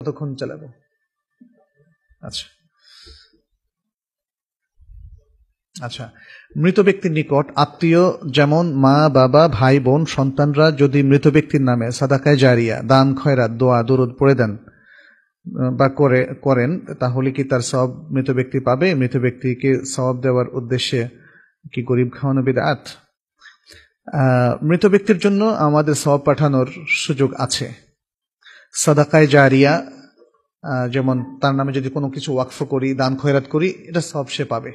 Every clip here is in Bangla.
কতক্ষণ চালাবো? আচ্ছা। আচ্ছা মৃত ব্যক্তির নিকট আত্মীয় যেমন মা, বাবা, ভাই, বোন, সন্তানরা যদি মৃত ব্যক্তির নামে সাদাকায় জারিয়া, দান, খয়রাত, দোয়া, দরুদ পড়ে দেন বা করে, করেন, তাহলে কি তার সব মৃত ব্যক্তি পাবে? মৃত ব্যক্তিকে সব দেওয়ার উদ্দেশ্যে কি গরিব খাওয়ানো বিদাত? মৃত ব্যক্তির জন্য আমাদের সব পাঠানোর সুযোগ আছে। সাদাকায় জারিয়া যেমন তার নামে যদি কোনো কিছু ওয়াকফ করি, দান খয়রাত করি, এটা সব সে পাবে।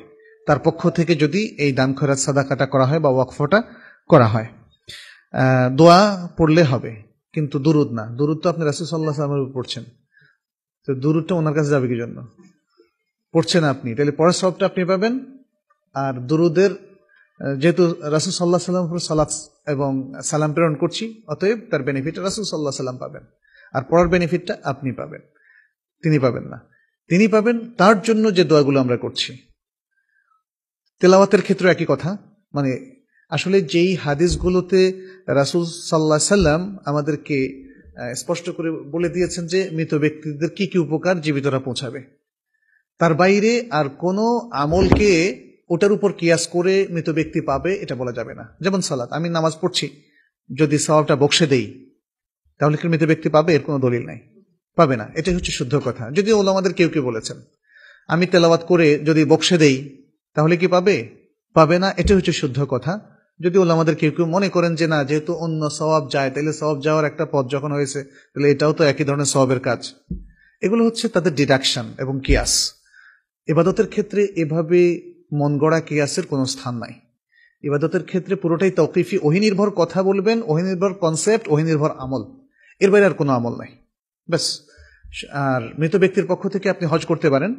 তার পক্ষ থেকে যদি এই দান খয়রাত সাদাকাটা করা হয় বা ওয়াকফটা করা হয়। দোয়া পড়লে হবে, কিন্তু দুরুদ না। দুরুদ তো আপনি রাসুল সাল্লাহ সাল্লামের পড়ছেন। তো দুরুদটা ওনার কাছে যাবে কি জন্য পড়ছেন আপনি, তাহলে পরের সবটা আপনি পাবেন। আর দুরুদের যেহেতু রাসুল সাল্লাহ সাল্লাম সালাত এবং সালাম প্রেরণ করছি, অতএব তার বেনিফিট রাসুল সাল্লাহ সাল্লাম পাবেন। আর পড়ার বেনিফিটটা আপনি পাবেন। তিনি পাবেন না। তিনি পাবেন তার জন্য যে দোয়াগুলো আমরা করছি। তেলাওয়াতের ক্ষেত্রে একই কথা। মানে আসলে যেই হাদিসগুলোতে রাসুল সাল্লাহ সাল্লাম আমাদেরকে স্পষ্ট করে বলে দিয়েছেন যে মৃত ব্যক্তিদের কি কি উপকার জীবিতরা পৌঁছাবে। তার বাইরে আর কোনো আমলকে ওটার উপর কিয়াস করে মৃত ব্যক্তি পাবে এটা বলা যাবে না। যেমন সালাত। আমি নামাজ পড়ছি। যদি সবাবটা বক্সে দেই তাহলে কি মৃত ব্যক্তি পাবে, এর কোনো দলিল নাই। পাবে না। এটাই হচ্ছে শুদ্ধ কথা। যদি ওলামাদের কেউ কেউ বলেছেন, আমি তেলাওয়াত করে যদি বক্সে দেই, তাহলে কি পাবে? পাবে না, এটাই হচ্ছে শুদ্ধ কথা। যদি ওলা আমাদের কেউ কেউ মনে করেন যে, না, যেহেতু অন্য সবাব যায়, তাহলে সবাব যাওয়ার একটা পথ যখন হয়েছে, তাহলে এটাও তো একই ধরনের সবাবের কাজ। এগুলো হচ্ছে তাদের ডিডাকশন এবং কিয়াস। এবাদতের ক্ষেত্রে এভাবে মন গড়া কিয়াসের কোনো স্থান নাই। ইবাদতের ক্ষেত্রে পুরোটাই তৌকিফি, ওহিনির্ভর কথা বলবেন, ওহিনির্ভর কনসেপ্ট ওহিনির্ভর আমল। এর বাইরে আর কোনো আমল নাই। ব্যাস, আর মৃত ব্যক্তির পক্ষ থেকে আপনি হজ করতে পারেন।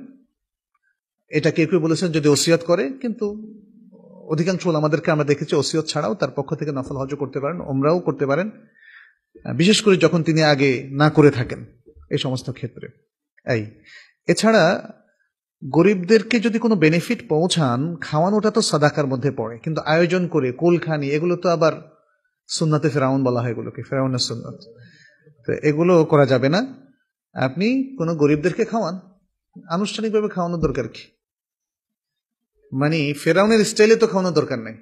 এটা কেউ কেউ বলেছেন যদি ওসিয়ত করে, কিন্তু অধিকাংশ আমাদেরকে আমরা দেখেছি ওসিয়ত ছাড়াও তার পক্ষ থেকে নফল হজও করতে পারেন ওমরাও করতে পারেন। বিশেষ করে যখন তিনি আগে না করে থাকেন এই সমস্ত ক্ষেত্রে। এই, এছাড়া গরিবদেরকে যদি কোনো বেনিফিট পৌঁছান, খাওয়ানোটা তো সাদাকার মধ্যে পড়ে, কিন্তু আয়োজন করে, কুলখানি, এগুলো তো আবার সুন্নাতে ফেরাউন বলা হয় এগুলোকে, ফেরাউনের সুন্নত। তো এগুলো করা যাবে না। আপনি কোনো গরিবদেরকে খাওয়ান। আনুষ্ঠানিকভাবে খাওয়ানোর দরকার কি? মানে ফেরাউনের স্টাইলে তো খাওয়ানোর দরকার নেই।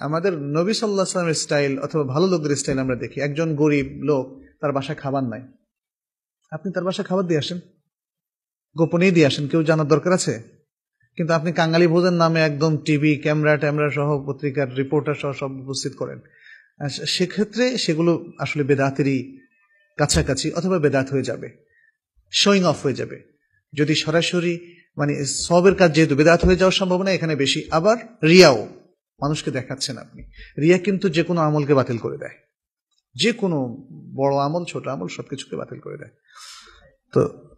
আমাদের নবী সাল্লাহ সাল্লামের স্টাইল অথবা ভালো লোকদের স্টাইল আমরা দেখি। একজন গরিব লোক, তার বাসায় খাবার নাই। আপনি তার বাসায় খাবার দিয়ে আসেন। গোপনেই দিয়ে আসেন। কেউ জানার দরকার আছে? কিন্তু আপনি কাঙ্গালি ভোজন নামে একদম টিভি, ক্যামেরা, ট্যামেরা সহ পত্রিকার রিপোর্টার সহ সব উপস্থিত করেন। সেক্ষেত্রে সেগুলো আসলে বেদাতেরই কাছাকাছি অথবা বেদাত হয়ে যাবে। শোয়িং অফ হয়ে যাবে। যদি সরাসরি মানে সবের কাজ যেহেতু বেদাত হয়ে যাওয়ার সম্ভাবনা এখানে বেশি, আবার রিয়াও মানুষকে দেখাচ্ছেন আপনি। রিয়া কিন্তু যে কোনো আমলকে বাতিল করে দেয়। যে কোনো বড় আমল, ছোট আমল সবকিছুকে বাতিল করে দেয়। তো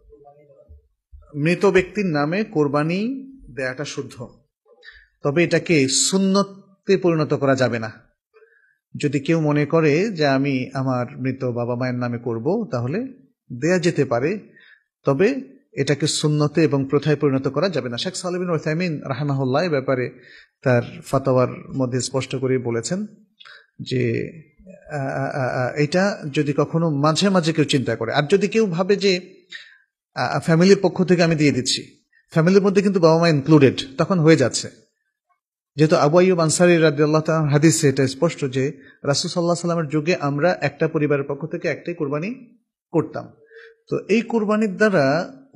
মৃত ব্যক্তির নামে কোরবানি দেয়াটা শুদ্ধ। তবে এটাকে সুন্নতে পরিণত করা যাবে না। যদি কেউ মনে করে যে আমি আমার মৃত বাবা মায়ের নামে করব, তাহলে দেয়া যেতে পারে। তবে এটাকে সুন্নতে এবং প্রথায় পরিণত করা যাবে না। শেখ সালিবিন ওসাইমিন রাহমাহুল্লাহ ব্যাপারে তার ফাতাওয়ার মধ্যে স্পষ্ট করে বলেছেন যে এটা যদি কখনো মাঝে মাঝে কেউ চিন্তা করে। আর যদি কেউ ভাবে যে ফ্যামিলির পক্ষ থেকে আমি দিয়ে দিচ্ছি, ফ্যামিলির মধ্যে কিন্তু বাবা মা ইনক্লুডেড তখন হয়ে যাচ্ছে। যেহেতু আবু আইব আনসারি রাজি আল্লাহ হাদিস এটা স্পষ্ট যে রাসুল সাল্লাহ সাল্লামের যুগে আমরা একটা পরিবারের পক্ষ থেকে একটাই কোরবানি করতাম। তো এই কোরবানির দ্বারা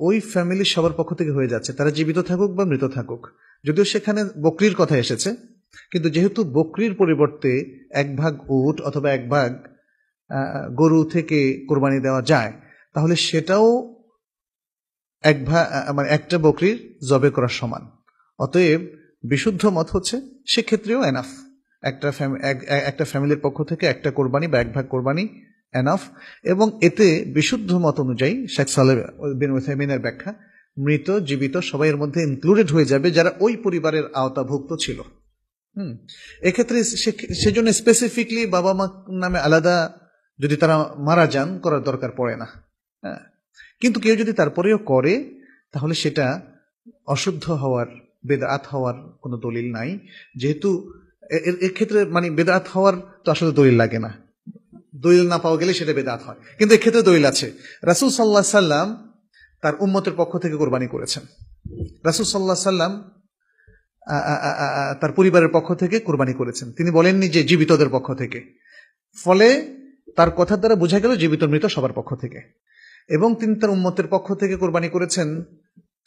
ওই ফ্যামিলির সবার পক্ষ থেকে হয়ে যাচ্ছে। তারা জীবিত থাকুক বা মৃত থাকুক। যদিও সেখানে বকরির কথা এসেছে, কিন্তু যেহেতু বকরির পরিবর্তে এক ভাগ উট অথবা এক ভাগ গরু থেকে কোরবানি দেওয়া যায়, তাহলে সেটাও এক ভাগ মানে একটা বকরির জবে করার সমান। অতএব বিশুদ্ধ মত হচ্ছে, সেক্ষেত্রেও এনাফ একটা একটা ফ্যামিলির পক্ষ থেকে একটা কোরবানি বা এক ভাগ কোরবানি এনাফ এবং এতে বিশুদ্ধ মত অনুযায়ী শেখ ওসাইমিনের ব্যাখ্যা, মৃত, জীবিত সবাইয়ের মধ্যে ইনক্লুডেড হয়ে যাবে যারা ওই পরিবারের আওতাভুক্ত ছিল। হুম। এক্ষেত্রে সেজন্য স্পেসিফিকলি বাবা মা নামে আলাদা যদি তারা মারা যান, করার দরকার পড়ে না। হ্যাঁ। কিন্তু কেউ যদি তারপরেও করে, তাহলে সেটা অশুদ্ধ হওয়ার বেদাত হওয়ার কোনো দলিল নাই। যেহেতু এর ক্ষেত্রে মানে বেদাত হওয়ার তো আসলে দলিল লাগে না। দলিল না পাওয়া গেলে সেটা বেদাত হয়। কিন্তু এক্ষেত্রে দলিল আছে। রাসুল সাল্লাহ সাল্লাম তার উম্মতের পক্ষ থেকে কোরবানি করেছেন। রাসুল সাল্লাহ সাল্লাম তার পরিবারের পক্ষ থেকে কোরবানি করেছেন। তিনি বলেননি যে জীবিতদের পক্ষ থেকে। ফলে তার কথার দ্বারা বোঝা গেল জীবিত মৃত সবার পক্ষ থেকে। এবং তিনি তার উম্মতের পক্ষ থেকে কোরবানি করেছেন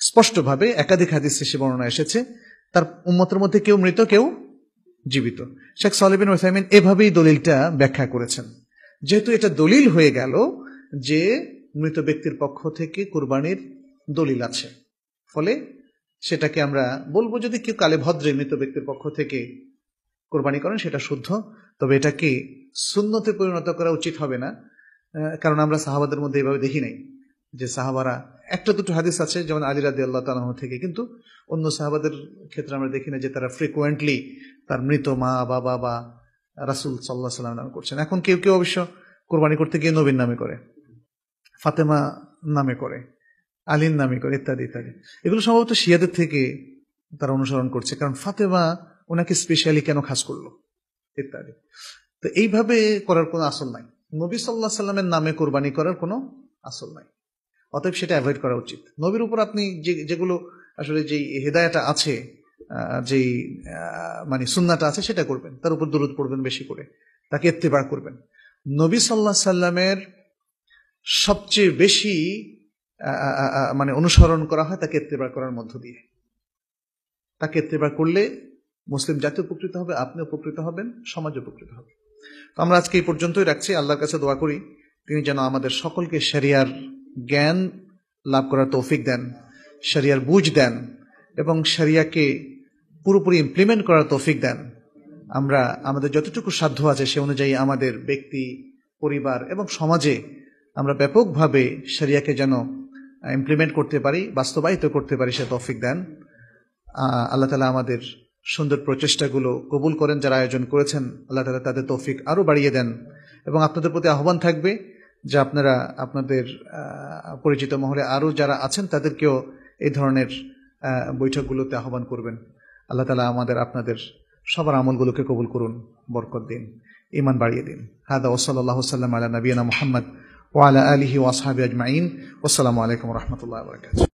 স্পষ্টভাবে একাধিক হাদিস সে বর্ণনা এসেছে। তার উম্মতের মধ্যে কেউ মৃত, কেউ জীবিত। শেখ সালিবিন ওসাইমিন এভাবেই দলিলটা ব্যাখ্যা করেছেন। যেহেতু এটা দলিল হয়ে গেল যে মৃত ব্যক্তির পক্ষ থেকে কোরবানির দলিল আছে। ফলে সেটাকে আমরা বলব যদি কেউ কালে ভদ্রে মৃত ব্যক্তির পক্ষ থেকে কোরবানি করেন, সেটা শুদ্ধ। তবে এটাকে শূন্যতে পরিণত করা উচিত হবে না। কারণ আমরা সাহাবাদের মধ্যে এভাবে দেখি নাই যে সাহাবারা একটা দুটো হাদিস আছে, যেমন আলী রাদি আল্লাহ তালাহ থেকে, কিন্তু অন্য সাহাবাদের ক্ষেত্রে আমরা দেখি না যে তারা ফ্রিকুয়েন্টলি তার মৃত মা, বাবা বা রাসুল সাল্লাহ সাল্লাম নাম করছেন। এখন কেউ কেউ অবশ্য কোরবানি করতে গিয়ে নবীন নামে করে, ফাতেমা নামে করে, আলীর নামে করে, ইত্যাদি ইত্যাদি। এগুলো সম্ভবত শিয়াদের থেকে তারা অনুসরণ করছে, কারণ ফাতেমা ওনাকে স্পেশালি কেন খাস করল, ইত্যাদি। তো এইভাবে করার কোনো আসল নাই। নবী সাল্লাহ সাল্লামের নামে কোরবানি করার কোনো আসল নাই। অতএব সেটা অ্যাভয়েড করা উচিত। নবীর উপর আপনি যে, যেগুলো আসলে যেই হেদায়াটা আছে যেই মানে সুন্নাটা আছে সেটা করবেন। তার উপর দূরত পড়বেন বেশি করে। তাকে এত্তেবার করবেন। নবী সাল্লাহ সাল্লামের সবচেয়ে বেশি মানে অনুসরণ করা হয় তাকে এত্তেবার করার মধ্য দিয়ে। তাকে এত্তেবার করলে মুসলিম জাতি উপকৃত হবে, আপনি উপকৃত হবেন সমাজ উপকৃত হবে। তো আমরা আজকে এই পর্যন্তই রাখছি। আল্লাহর কাছে দোয়া করি, তিনি যেন আমাদের সকলকে শরিয়ার জ্ঞান লাভ করার তৌফিক দেন, শরিয়ার বুঝ দেন এবং শরিয়াকে পুরোপুরি ইমপ্লিমেন্ট করার তৌফিক দেন। আমরা, আমাদের যতটুকু সাধ্য আছে সে অনুযায়ী আমাদের ব্যক্তি, পরিবার এবং সমাজে আমরা ব্যাপকভাবে শরিয়াকে যেন ইমপ্লিমেন্ট করতে পারি, বাস্তবায়িত করতে পারি সে তৌফিক দেন। আল্লাহ তালা আমাদের সুন্দর প্রচেষ্টাগুলো কবুল করেন, যারা আয়োজন করেছেন, আল্লাহ তালা তাদের তৌফিক আরও বাড়িয়ে দেন এবং আপনাদের প্রতি আহ্বান থাকবে যে আপনারা আপনাদের পরিচিত মহলে আরও যারা আছেন তাদেরকেও এই ধরনের বৈঠকগুলোতে আহ্বান করবেন। আল্লাহ তালা আমাদের, আপনাদের সবার আমলগুলোকে কবুল করুন, বরকত দিন ইমান বাড়িয়ে দিন। হাদা ওসলাল্লাহ সাল্লাম আলা নবীনা মোহাম্মদ ওয়ালা আলহি ওয়াসাহাবি আজমাইন। ওসালামু আলাইকুম রহমতুল্লাহ